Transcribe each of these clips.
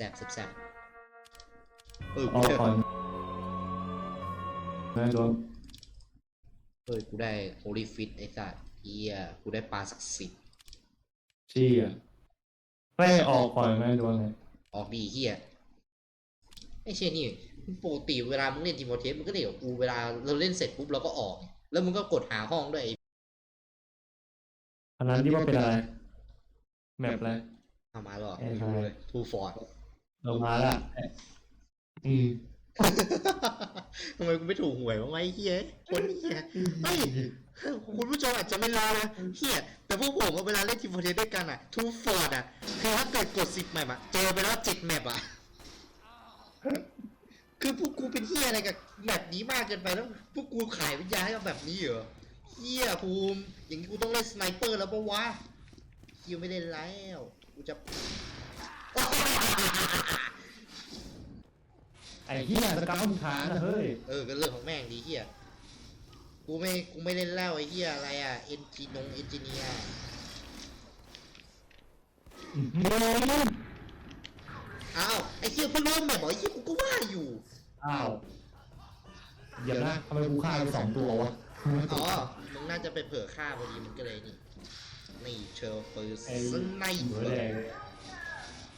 ซ่บแซ่บแซ่บเอออกูอกได้ก่อนนะโดนเออกูได้โฮลี่ฟิตไอ้สัตว์เฮียกูได้ปลาศักดิ์สิทธิ์ชี้อะไม่ออกก่อนนะโดนเลยออกดีเฮียไอ้เชี่ยนี่ปกติเวลามึงเล่นทีมโมเทสมึงก็เล่นกับกูเวลาเราเล่นเสร็จปุ๊บเราก็ออก แล้วมึงก็กดหาห้องด้วยไอ้อันนั้นที่ว่าเป็นอะไร แมปอะไรเอามาหรอกไอ้ไม่ทายรู้เลยทูฟอร์ด เรามาละอืมทำไมกูไม่ถูกหวยบ้างวะไอ้เฮียคนเฮียเฮ้ยคุณผู้ชมอาจจะไม่รู้นะเฮียแต่พวกผมอะเวลาเล่นทีมโมเทสด้วยกันอะทูฟอร์ดอะคือถ้าเกิดกดสิบแมปอะเจอไปแล้วเจ็ดแมปอะคือพวกกูเป็นเฮียอะไรกับแบบนี้มากเกินไปแล้วพวกกูขายวิญญาณให้กับแบบนี้เหรอเฮียภูมิอย่างนี้กูต้องเล่นสไนเปอร์แล้วปะวะคิวไม่เล่นแล้วกูจะ ไอ้เหี้ยสเกาวมึงขานะเฮ้ย เออก็เรื่องของแม่งดีเฮียกูไม่กูไม่เล่นแล้วไอ้เฮียอะไรอะเอนจินงเอนจิเนียร์อ้าวไอ้เฮียเพิ่งรู้แบบบอกไอ้เฮียกูก็ว่าอยู่อ้าวเดี๋ยวนะทำไมกูฆ่าไปสองตัววะอ๋อมึงน่าจะไปเผื่อฆ่าพอดีมึงก็เลยนี่นี่เชอร์ปืนไอ้สไนหัเปวอแดร์ง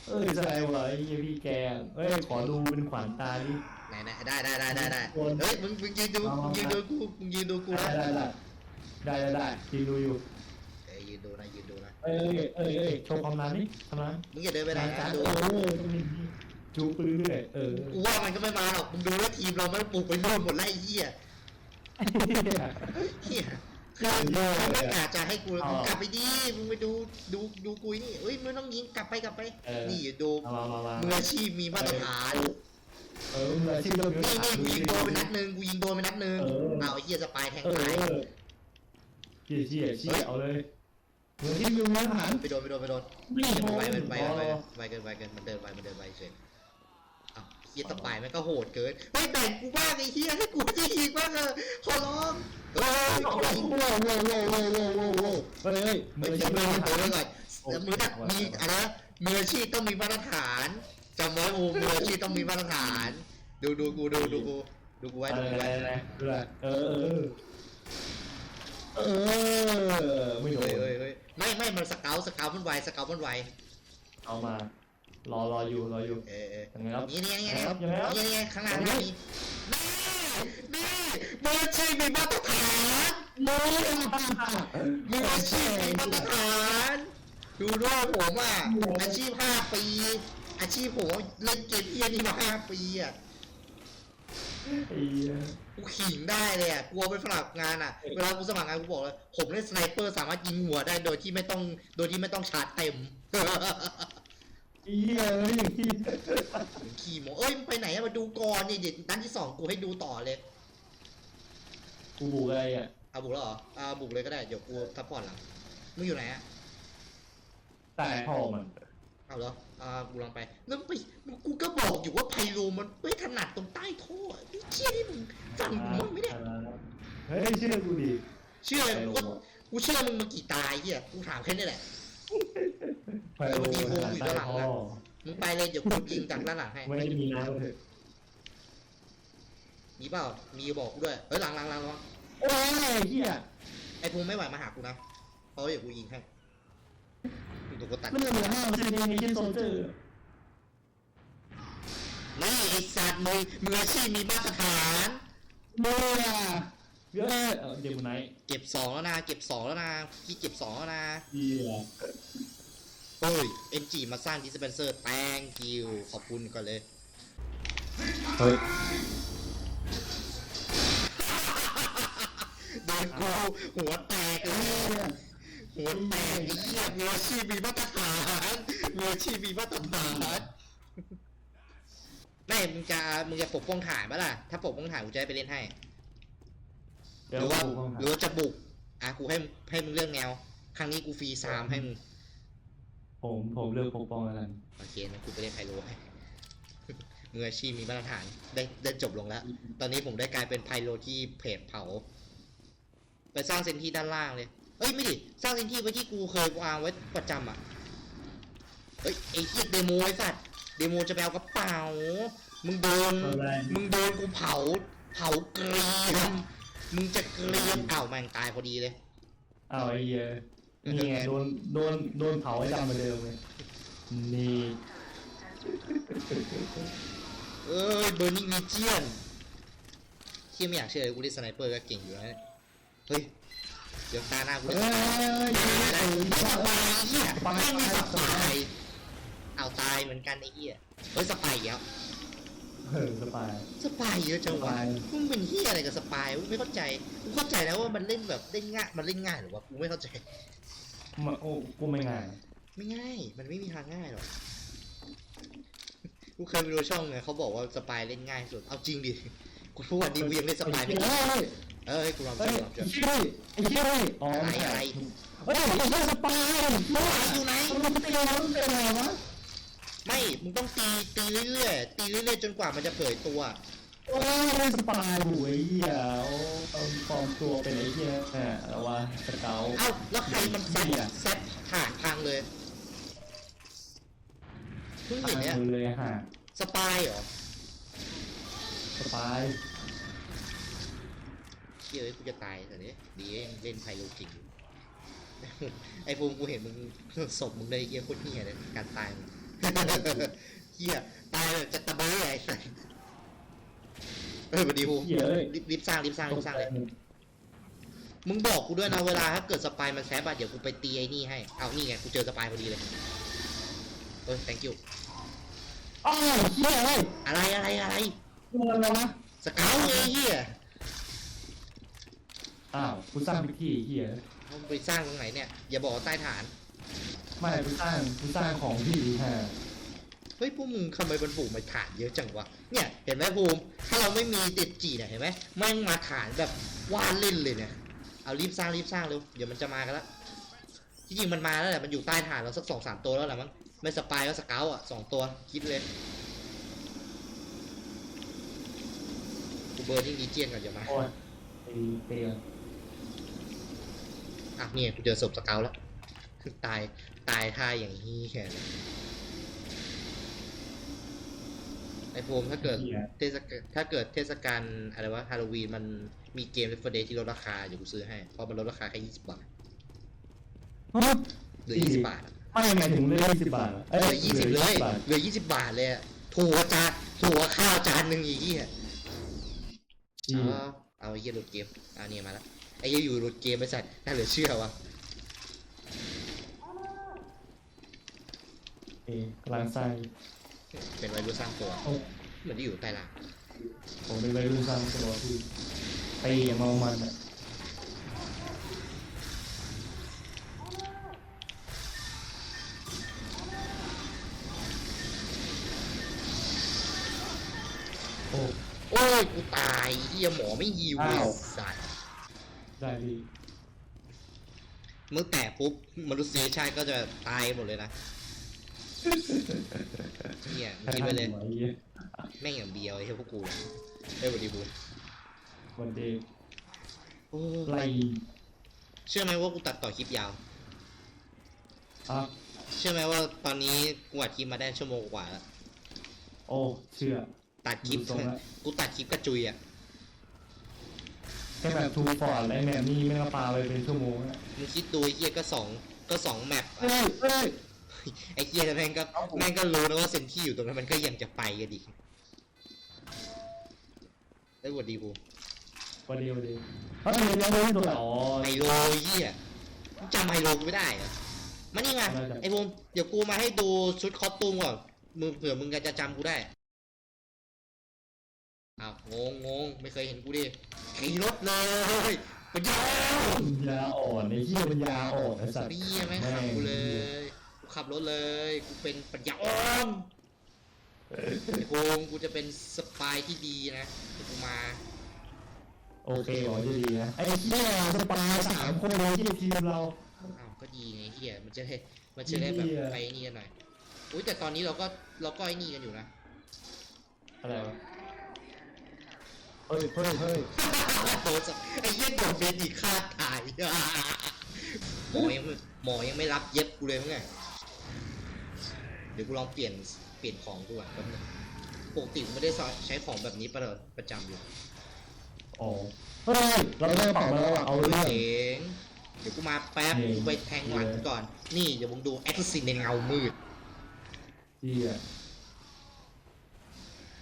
เอ้ยแสดงว่าไอ้เหี้ยพี่แกเอ้ยขอดูเป็นขวัญตาดิ ไหนไหนได้ได้ได้ได้ได้โดนเฮ้ยมึงมึงยืนดูเอามึงยืนดูกูมึงยืนดูกูได้นะได้ได้ได้ได้ได้ทีดูอยู่ เอ้ยยืนดูนะยืนดูนะเอ้ยเอ้ยเอ้ยเอ้ยโชว์ความนานนี่ทำไมมึงอย่าเดินไปไหนจ้านะเอดูอจูปืนด้วยเออกูว่ามันก็ไม่มาหรอกมึงดูว่าทีมเราไม่ปลุกไปโน่นหมดแล้วไอ้เหี้ยเหี้ย คือมึงไม่กล้าจะให้กูมึงกลับไปดิมึงไปดูดูดูกูนี่เอ้ยมึงต้องยิงกลับไปกลับไป เออ นี่ดูมามามามืออาชีพมีมาตรฐานเออมืออาชีพเริ่มนี่นี่กูยิงโดนไปนัดหนึ่งกูยิงโดนไปนัดหนึ่งเออเอาไอ้เหี้ยสปายแทงเออตายเชี่ยเชี่ยเชี่ยเอาเลยมืออาชีพมีมาตรฐานไปโดนไปโดนไปโดนนี่มันไปมันไปโอ้มันไปมันไปเกินไปเกินมันเดินไปมันเดินไปเฉยอ้าวเหี้ยสปายมันก็โหดเกินไม่แบ่งกูบ้างไอ้เหี้ยให้กูจะยิงบ้างเออขอร้องเฮ้ ยโหเอาโหยิงโหโหโหโหโหโหโหเฮ้ยเฮ้ยมืไม่ออาชีพมืมีอมาตรตัวฐานไว้ก่อนแล้วมือน่มีอะไรนะมืออาชีพต้องมีมาตรฐานจำไว้กูมืออาชีพต้องมีมาตรฐาน ดูดูกูดูดูกูดูกูไว้ดูกูไว้อะไรอะไรเออเออเออไม่โดเฮ้นยเฮ้ยเฮ้ยไม่ไม่มันสเกลสเกลมันไวสเกลมันไวเอามารอรออยู่รออยู่เออเออยังไงครับนี่นี่นี่ยังไงครับยังไงครับนี่นี่ข้างหน้านี่ นี่มืออาชีพมีมาตรฐานมือมืออาชีพมีมาตรฐาน ดูด้วยผมอะอาชีพห้าปี อาชีพผมเล่นเกมเพี้ยนี่มาห้าปีอะไอ้เหี้ยกูขิงได้เลยอะกลัวไปสมัครงานอะ เวลากูสมัครงานกูบอกเลยผมเล่นสไนเปอร์สามารถยิงหัวได้โดยที่ไม่ต้อง โดยที่ไม่ต้องชาร์จเต็ม เหี้ยเอ้ยอย่างที่ขี่โมเอ้ยมึงไปไหนอะมาดูก่อนนี่เดี๋ยวนัดที่สองกูให้ดูต่อเลยกูบุกอะไรอะเอาบุกแล้วเหรออ่าบุกเลยก็ได้เดี๋ยวกูซัพพอร์ตหลังมึงอยู่ไหนอะแต่พ่อมันเอาเหรออ่ากูลองไปแล้วไปกูก็บอกอยู่ว่าไพโลมันไม่ถนัดตรงใต้ท่อไอ้เชี่ยนี่มึงฟังกูมั้งไหมเนี่ยเฮ้ยเชื่อกูดิเชื่อเลยกูก็กูเชื่อมึงมากี่ตายเฮียกูถามแค่นี้แหละ ไฟโลเออดีโฮมหาอยู่ใต้ด้านหลังท่อนะมึงไปเลยเดี๋ยวกูยิงจากด้านหลังให้ไม่ได้มีน้ำเถอะมีเปล่า มีบอกกูด้วยเฮ้ยหลังหลังหลังหลังโอ้ยเหี้ยไอ้ภูมิไม่ไหวมาหากูนะเพราะเดี๋ยวกูยิงให้กูตัวกูตัดไม่เหลือห้าเปอร์เซ็นต์เองไอ้เหี้ยโซลเจอร์นี่ไอ้สัตว์มือมืออาชีพมีมาตรฐานเมื่อเยอะเออเดมอนไนท์เก็บสองแล้วนะ เก็บสองแล้วนะพี่เก็บสองแล้วนะเหี้ย เฮ้ย เอ็นจีมาสร้างดิสเปนเซอร์แตงกิวขอบคุณก่อนเลย เฮ้ยโดนกูหัวแตกเลยหัวแตกไอ้เหี้ยมืออาชีพมีมาตรฐานมืออาชีพมีมาตรฐานไม่มึงจะมึงจะปกป้องฐานปะล่ะ ถ้าปกป้องฐานกูจะได้ไปเล่นให้หเดี๋ยวรือว่ากูเข้าหรือว่าจะบุก อะกูให้ให้มึงเลือกแนว ครั้งนี้กูฟรีซามให้มึง ผมผมเลือกปกป้องแล้วกันโอเคนะกูไปเล่นไพโลให้มืออาชีพมีมาตรฐานได้ได้จบลงแล้ว ตอนนี้ผมได้กลายเป็นไพโลที่เพจเผา ไปสร้างเซนที่ด้านล่างเลยเอ้ยไม่ดิสร้างเซนที่ไว้ที่กูเคยวางไว้ประจำอะเอ้ยไอ้เหี้ยเดโมไอ้สัตว์เดโมจะไปเอากระเป๋า มึงโดนอะไร มึงโดนกูเผา เผาเกรียมมึงจะเกรียมอ้าวแม่งตายพอดีเลยอ้าวไอ้เหี้ย นี่ไงโดนโดนโดนเผาให้ดำเหมือนเดิมเลยนี่เอ้ยเบอร์นิ g ลีเจียนเที่ยไม่อยากเชื่อเลยกูเล่นสไนเปอร์ก็เก่งอยู่แล้วเนี่ยเฮ้ยเดี๋ยวตาหน้ากูเอ้เล่นยอะไรไอ้ไม่สสัตว์ปายเฮียสปายไม่มีสสปาปายยเอาตายเหมือนกันไอ้เฮียเฮ้ยสปายอีกแล้วเออสบายสปายเยอะจังสวะปายมึงเป็นเฮียอะไรกับสปายกูไม่เข้าใจกูเข้าใจแล้วว่ามันเล่นแบบเล่นง่ายมันเล่นง่ายหรือวะกูไม่เข้าใจ มาโอ้กูไม่ง่าย ไม่ง่าย มันไม่มีทางง่ายหรอก กูเคยไปดูช่องไงเขาบอกว่าสปายเล่นง่ายสุด เอาจริงดิ กูทุกวันนี้กูยังเล่นสปายไม่เฮ้ได้ยเอ้ยกูลองเฮ้ช่ยวยลองช่วยไอ้เหี้ยไอ้เหี้ยอ๋ออะไรไม่ใช่อะไรเฮ้ยไอ้เหี้ยสปายสปายอยู่ไหนมันเป็นอะไรมันเป็นอะไรวะไม่ มึงต้องตีตีเรื่อยๆตีเรื่อยๆจนกว่ามันจะเผยตัว โอ้ยสปายหูไอ้เหี้ยโอ้เอาปลอมตัวเป็นไอ้เหี้ยแหมแล้วว่าสเกลเอ้าแล้วใครมันแซดเหี้ยแซดผ่านทางเลยเพิ่งเห็นเนี่ยมือเลยฮะสปายเหรอสปายเชี่ยเอ้ยกูจะตายแต่นี้ดีเองเล่นไพโลจริงอยู่ไอ้ภูมิกูเห็นมึงศพมึงเลยไอ้เฮียโคตรเฮียเลยการตายมึงเฮียตายแบบจะตะเบ้ไอ้สัส เออพอดีภูมิเหี้ยเอ้ยรีบรีบสร้างรีบสร้างรีบสร้างเลย มึงบอกกูด้วยนะเวลาถ้าเกิดสปายมันแซบอะเดี๋ยวกูไปตีไอ้นี่ให้ เอานี่ไงกูเจอสปายพอดีเลยเออ thank you อ้าวเหี้ยเอ้ยอะไรอะไรอะไรมันอะไรวะสเกลไงเฮียอ้าวกูสร้างพิธีเหี้ยมึงไปสร้างตรงไหนเนี่ย อย่าบอกว่าใต้ฐาน ไม่กูสร้างกูสร้างของพี่ฮะเฮ้ยพวกมึงทำไมบนฝูงมันฐานเยอะจังวะเนี่ยเห็นไหมภูมิถ้าเราไม่มีติดจีเนี่ยเห็นไหมแม่งมาฐานแบบว่าเล่นเลยเนี่ยเอารีบสร้างรีบสร้างเร็วเดี๋ยวมันจะมากันละที่จริงมันมาแล้วแหละมันอยู่ใต้ฐานเราสักสองสามตัวแล้วแหละมั้งไม่สปายก็สเกลอะสองตัวคิดเลยกูเบอร์ที่ดีเจียนก่อนอย่ามาโอ้ยไอ้เตียงอะเนี่ยกูเจอศพสเกลแล้วคือตายตายท่าอย่างนี้แค่เลย ไอ้โฟมถ้าเกิดเหี้ยเทศกาลถ้าเกิดเทศกาลอะไรวะฮาโลวีนมันมีเกมเลฟเดย์ที่ลดราคาเดี๋ยวกูซื้อให้ เพราะมันลดราคาแค่ยี่สิบบาทฮะเหลือยี่สิบบาทอะไม่หมายถึงเลยยี่สิบบาทเหรอเหลือยี่สิบเลยบาทเหลือยี่สิบบาทเลยอะถั่วจานถั่วข้าวจานหนึ่งอีกที่จีเอาเอาไอ้เหี้ยหลุดเกมเอาเนี่ยมาแล้วไอ้เหี้ยอยู่หลุดเกมไปสัตว์น่าเหลือเชื่อวะเอกกำลังสร้าง เป็นวัยรุ่นสร้างตัวโอ้เหมือนที่อยู่ใต้ล่างผมเป็นวัยรุ่นสร้างตัวพี่ไปอย่างเมามันอะโอ้โอ้ยกูตายเหี้ยหมอไม่ยิวเลยอ้าวสัตว์ได้พี่เมื่อแตกปุ๊บมนุษยชาติก็จะตายหมดเลยนะ เหี้ยมึงคิดไปเลยหัวไอ้หี้ยแม่งอย่างเบียวไอ้เหี้ยพวกกูเอ้ยสวัสดีบูนวันเดย์โอ้ไล่เชื่อไหมว่ากูตัดต่อคลิปยาว อะเชื่อไหมว่าตอนนี้กูอัดคลิปมาได้ชั่วโมงกว่าแล้วโอ้เชื่อ ตัดคลิปดูทรงแล้ว กูตัดคลิปกระจุยอะแค่แบบทูฟอร์ดและแมนนี่ไม่งก็ปาไปเป็นชั่วโมงอะมึงคิดดูไอ้เหี้ยก็สองก็สองแมปอะเอ้ยเอ้ย ไอ้เหี้ยแม่งก็เอาผมแม่งก็รู้นะว่าเซนที่อยู่ตรงนั้นมันก็ยังจะไปกันดิได้สวัสดีบูวันเดียววันเดียวเฮ้ยยังไม่โดนอ๋อไฮโลเหี้ยมึงจำไฮโลกูไม่ได้เหรอมานี่มาไม่ได้ไอ้บูมเดี๋ยวกูมาให้ดูชุดคอสตูมก่อนมึงเผื่อมึงจะจำกูได้อ้าวงงงงไม่เคยเห็นกูดิขี่รถเลยไปยาวปัญญาอ่อนไอ้เหี้ยปัญญาอ่อนไอ้สัตว์เบี้ยไม่งขับกูเลยกู ขับรถเลย กูเป็นปัญญาอ่อนไอ้บูมกูจะเป็นสปายที่ดีนะเดี๋ยวกูมา โอเคหรอจะดีนะไอ้เหี้ยสปายสามคนเลยที่ทีมเรา อ้าวก็ดีไงเฮียมันจะได้มันจะได้แบบเหี้ย ไปนี่กันหน่อยอุ้ยแต่ตอนนี้เราก็เราก็ไอ้นี่กันอยู่นะ อะไรวะเฮ้ยเฮ้ยเฮ้ยโอ้สัสไอ้เหี้ยโดนเบนอีกฆ่าตายหมอยังไม่หมอยังไม่รับเย็บกูเลยมั้งไง เดี๋ยวกูลองเปลี่ยนเปลี่ยนของกูอะแป๊บนึงปกติกูไม่ได้ใช้ของแบบนี้ประประจำอยู่อ๋อเฮ้ยเราได้กระเป๋ามาแล้วอะเอาเรื่อง เจ๋งเดี๋ยวกูมาแป๊บนี่กูไปแทงหลังก่อน นี่เดี๋ยวมึงดูแอคซินในเงามืดเฮีย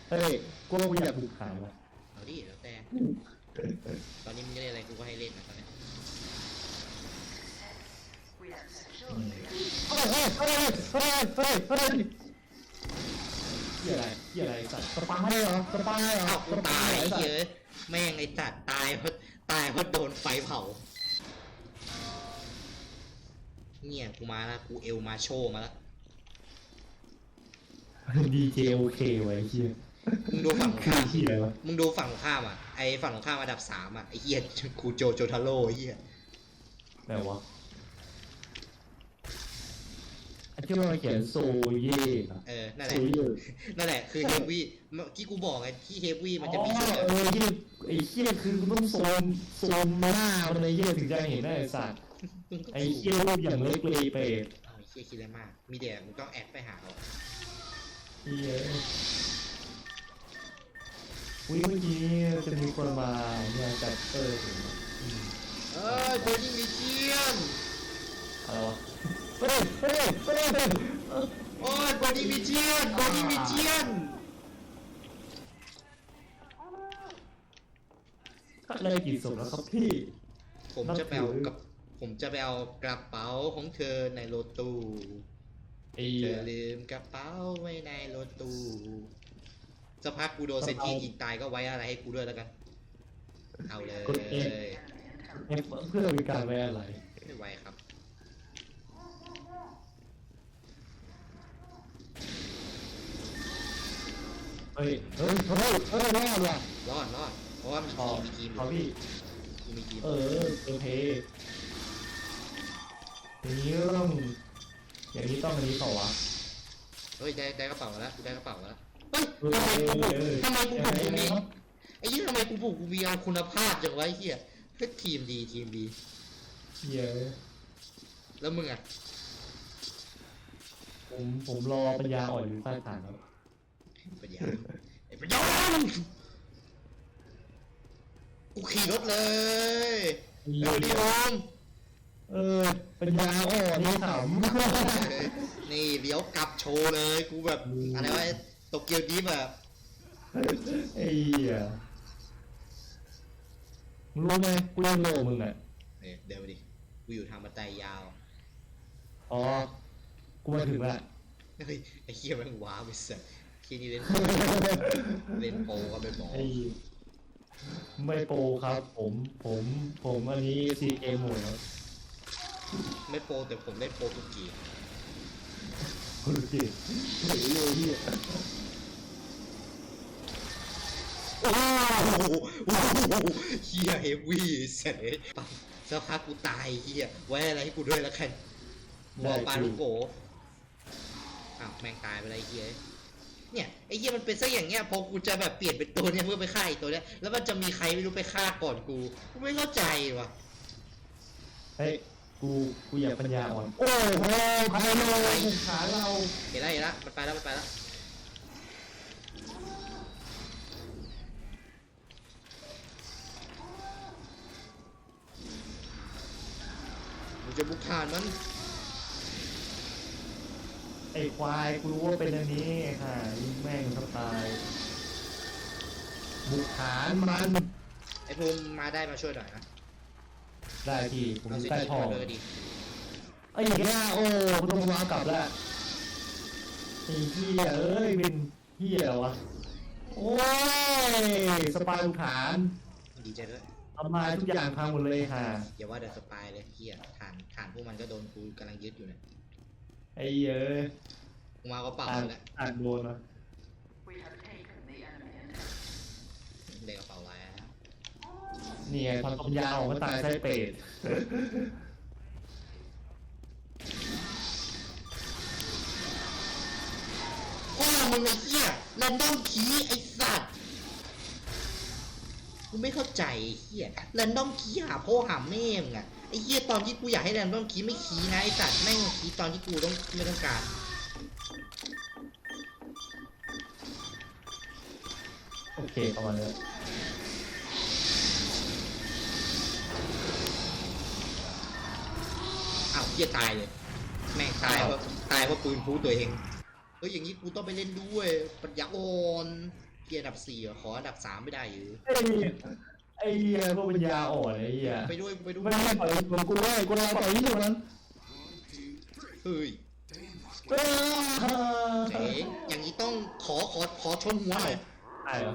เฮ้ยกูว่ากูอยากผูกขาว่ะเอาดิแล้วแต่ตอนนี้มึงจะเล่นอะไรกูก็ให้เล่นนะตอนเนี้ย เฮ้ยเฮ้ยเฮ้ยเฮ้ยเฮ้ยเฮ้ยเฮียอะไรเฮียอะไรสัตว์สปายเหรอสปายเหรออ้วกูสปาตายเหรอไอ้สัตเหี้ว์ยแม่งไอ้จัดตายเพราะตายเพราะโดนไฟเผาเนี่ยกูมาแล้วกูเอลมาโชว์มาแล้วดีเจโอเคไว้เฮียมึงดูฝั่งตรงคือข้ามเฮียอะไรวะมึงดูฝั่งตรงข้ามอะไอ้ฝั่งตรงข้ามอันดับสามอะไอ้เหี้ยคูโจโจทาโร่ไอ้เหี้ยไหนวะไอ้ ที่มันเขียนโซเย่เหรอเออนั่นแหโซละเย่นั่นแหละคือเฮฟวี่ที่กูบอกไงที่เฮฟวี่มันจะมีอ๋อชื่อเออที่ไอ้เฮียคือกูต้องโซนโซนหน้ามันเลยเฮียถึงจะเห็นได้ไอ้สัตว์มึงก็ไอ้เฮียรูปอย่างเล็กเลยเปรตเอาไอ้เหี้ยคิดอะไรมาก มีแต่มึงต้องแอดไปหาเอาเฮียอุ้ยเมื่อกี้จะมีคนมาเนี่ยจัดเตอร์ถึงอืมเอ้ยโบนี่มีเจียนอะไรวะ โอ้ยโบนี่มีเจียนโบนี่มีเจียนอะไรกี่ศพแล้วครับพี่ ผมจะไปเอากับ ผมจะไปเอากระเป๋าของเธอในรถตู้ไอ้เธอลืมกระเป๋าไว้ในรถตู้สักพักกูโดนเซนจี้ยิงตายก็ไว้อะไรให้กูด้วยแล้วกัน เอาเลยเอฟเพื่อมีการไว้อะไร ไม่ไหวครับ ฮ้ยเฮ้ยเฮ้ยเฮ้ยรอดว่ะรอดรอดเพราะว่ามันพอมีทีมอพอยู่พี่กูมีทีมเออเออเพอย่างนี้ก็ต้องอย่างนี้ต้องอันนี้ต่อวะเฮ้ยได้ได้กระเป๋าแล้วกูได้กระเป๋าแล้วเฮ้ยทำไมกูบุกเออทำไมกูบุกกูมีไอ้ยี่ทำไมกูบุกกูมีเอาคุณภาพจังไอ้เหี้ยเฮ้ยทีมดีทีมดีเฮียแล้วมึงอะผมผมรอปัญญาอ่อนอยู่ใต้ฐานครับ ปัญญาไอ้ปัญญากูขี่รถเลยเฮีเร็วดิยโอมเออปัญญาอ่อนนี่ขนี่เลี้ยวกลับโชว์เลย กูแบบอืมอะไรวะโตเกียวดิฟอะำไอ้เหี้ยมึงรู้ไหมกูยังโลมึงอะเนี่ยเดี๋ยวดิกูอยู่ทางบันไดยาว อ๋อ กูมาถึงละเฮ้ยไอ้เหี้ยแมันว้าวไปสัส ที่นี่เล่น เล่นโปรก็เป็นหมอไอ้ไม่โปรครับ ผมผมผมอันนี้ซีเกมหมดครับไม่โปรแต่ผมเล่นโปรทุกเกียร์คุณจิเฮ้ยเลยพี่โอ้โหโอ้โหเฮียเฮฟวี่เสร็จเลยปั๊บสักพักกูตายเฮียไว้อะไรให้กูด้วยแล้วกันบอกปลาลูกโกอ้าวแม่งตายไปเลยไอ้เฮีย เนี่ยไอ้เฮียมันเป็นซะอย่างเงี้ยพอกูจะแบบเปลี่ยนเป็นตัวเนี้ยเพื่อไปฆ่าไอ้ตัวเนี้ยแล้วมันจะมีใครไม่รู้ไปฆ่าก่อนกูกูไม่เข้าใจว่ะเฮ้ยกูกูอยากปัญญาอ่อนโอ้โหพายเลยขาเราเห็นแล้วเห็นแล้วมันไปแล้วมันไปแล้วมึงจะบุกฐานมัน ไอ้ควายกูรู้ว่าเป็นอันนี้ค่ะยิงแม่งทับตายบุกฐานมันไอ้ภูมิมาได้มาช่วยหน่อยนะได้พี่ผมเอาสิใกล้ทีพอเลยดิไอ้อย่างเงี้ยโอ้กูต้องวางกลับแล้วไอ้เหี้ยเอ้ยเป็นเหี้ยวะโอ้ยสปายบุกฐานดีใจด้วยทำลายทุกอย่างพังหมดเลยค่ะ อย่าว่าแต่สปายเลยเฮียฐานฐานพวกมันก็โดนกูกำลังยึดอยู่เนี่ย ไอ้เหี้ยเอ้ยกูมาก็เปล่าอ่านแล้วอ่านโดนนะ We have taken the enemy in เด็กกระเป๋าแล้ว นี่ไงความยาวของตายไส้เป็ดพ่อมึงไอ้เหี้ยแรนดอมคีย์ไอ้สัตว์ กูไม่เข้าใจเฮียแรนดอมคีหาพ่อหาแม่มึงอะไอ้เฮียตอนที่กูอยากให้แรนดอมคีไม่คีนะไอ้สัตว์แม่งคีตอนที่กูต้องไม่ต้องการโอเคประมาณนี้อ้าเฮียตายเลย แม่งตายเพราะตายเพราะปืนพูตัวเองเฮ้ยอย่างนี้กูต้องไปเล่นด้วย ปัญญาอ่อน เกียร์อันดับสี่อะขออันดับสามไม่ได้หรือไอ้เหี้ยไอ้เหี้ยพวกปัญญาอ่อนไอ้เหี้ยไปด้วยกูไปด้วยไม่ได้ปล่อยผมกูเลยกูรอปล่อยที่ตรงนั้นเฮ้ยเออเจ๋งอย่างนี้ต้องขอขอขอชนหัวหน่อยใช่เหรอ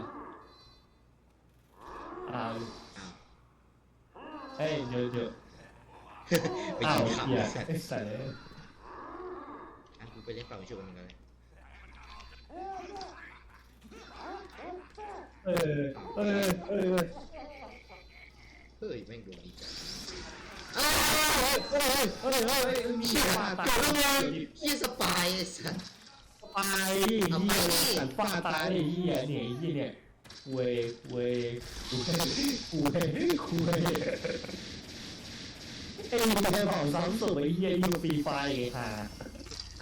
อ้าวอ้าวเฮ้ยเดี๋ยวเดี๋ยวไปอ้าวยิงขับเหี้ยไอ้สัตว์ไอ้สัตว์อะกูไปเล่นเป่าชนกันเลย เออ เออ เออ เฮ้ยแม่งโดนดีจังเฮ้ยเฮ้ยเฮ้ยเฮ้ยมีเฮียฟาดเกิดตายเรื่องเฮียสปายไอ้สัสตายเหี้ยสันฟาตายไอ้เหี้ยเนี่ยไอ้เหี้ยเนี่ยเวยเวยเวยเวยไอ้มันจะบอกซ้ำสุดไอ้เหี้ยยิ่งฟรีไฟร์อีกค่ะ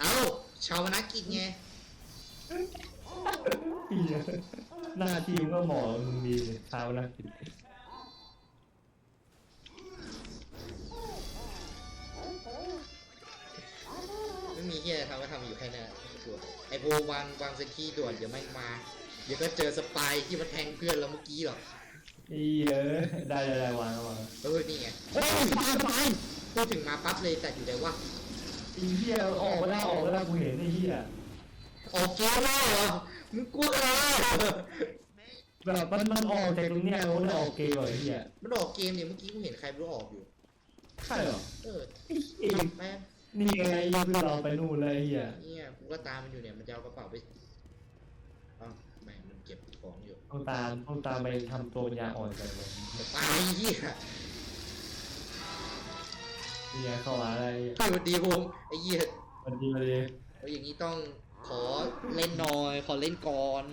เอ้าชาวนากิจไง เหี้ย หน้าทีมก็หมอมึงมีเช้านะไม่มีเฮียทำก็ทำอยู่แค่นั้นตัวไอ้โพวางวางเซนที่ด่วนเดี๋ยวแม่งมา เดี๋ยวก็เจอสปายที่มาแทงเพื่อนเราเมื่อกี้หรอกเหี้ยได้ได้ได้วางวางเออนี่ไงเฮ้ยตายตายพูดถึงมาปั๊บเลยแต่อยู่ไหนวะไอ้เหี้ยออกมาได้ออกมาได้กูเห็นไอ้เหี้ยออกเกมแล้วเหรอ มึงกลัวอะไรวะแบบมันมันออกจากตรงเนี้ยมันออกเกมเหรอไอ้เหี้ยมันออกเกมเนี่ยเมื่อกี้กูเห็นใครไม่รู้ออกอยู่ ใช่เหรอ เออไอ้เหี้ยแม่งนี่ไงยังคือเราไปนู่นเลยไอ้เหี้ยเนี่ยกูก็ตามมันอยู่เนี่ยมันจะเอากระเป๋าไปเอ้าแม่งมันเก็บของอยู่ต้องตามต้องตามไปทำตัวปัญญาอ่อนกันเลยตายเหี้ยเหี้ยเข้ามาอะไรสวัสดีผมไอ้เหี้ยมันดีมาเลยแล้วอย่างนี้ต้อง ขอเล่นหน่อย ขอเล่นก่อน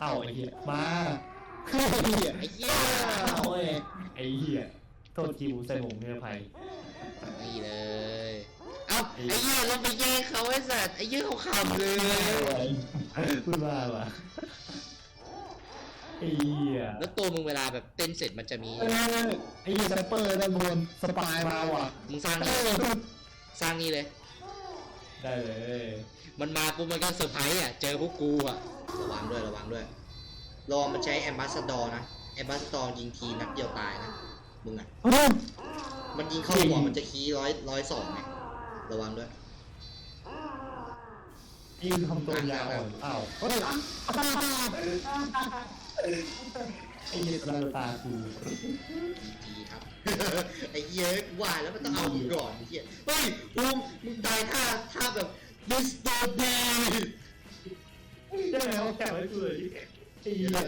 เอ้าไอ้เหี้ยมาไอ้เหี้ยไอ้เหี้ยโอ้ยไอ้เหี้ยโทษทีมใส่หมวกนิรภัยนี่เลยเอ้าไอ้เหี้ยเราไปแย่งเขาไอ้สัตว์ไอ้เหี้ยเขาขำเลยพูดว่าว่ะไอ้เหี้ยแล้วตัวมึงเวลาแบบเต้นเสร็จมันจะมีเอ้ยไอ้เหี้ยสเปอร์ด้านบนสปายมาว่ะมึงสร้างเอนี่อสร้างนี่เลย ได้เลย มันมาปุ๊บมันก็เซอร์ไพรส์อะ เจอพวกกูอะ ระวังด้วยระวังด้วยรอมันใช้แอมบาสดอร์นะแอมบาสดอร์ยิงทีนัดเดียวตายนะ มึงอะเฮ้ยมันยิงเข้าหัวมันจะคีร้อยร้อยสองไงระวังด้วยยิงทำตัวยาวอ่อนอ้าวเฮ้ย ไอ้เหี้ยตาตากูดีครับ ไอ้เหี้ยกูว่าแล้วมันต้องเอามึงก่อนไอ้เหี้ยเฮ้ยบูมมึงตายท่าท่าแบบมิสเตอร์ดีได้แล้วแค่ไว้กูเลยไอ้เหี้ย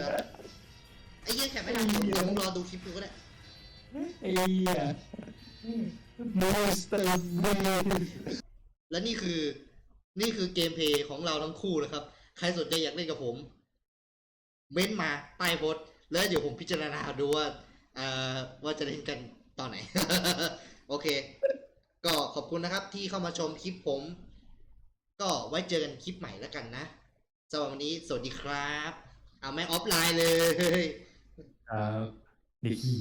ไอ้เหี้ยแข่ไม่ได้เดี๋ยวมึงรอดูคลิปกูก็ได้ไอ้เหี้ยมอสเตอร์เบนและนี่คือ นี่คือเกมเพลย์ของเราทั้งคู่นะครับ ใครสนใจอยากเล่นกับผม เม้นมาใต้โพสต์ แล้วเดี๋ยวผมพิจารณาดูว่าเอ่อว่าจะเล่นกันตอนไหน โอเค ก็ขอบคุณนะครับที่เข้ามาชมคลิปผม ก็ไว้เจอกันคลิปใหม่แล้วกันนะสำหรับวันนี้สวัสดีครับเอาแม่งออฟไลน์เลยครับเด็กขี้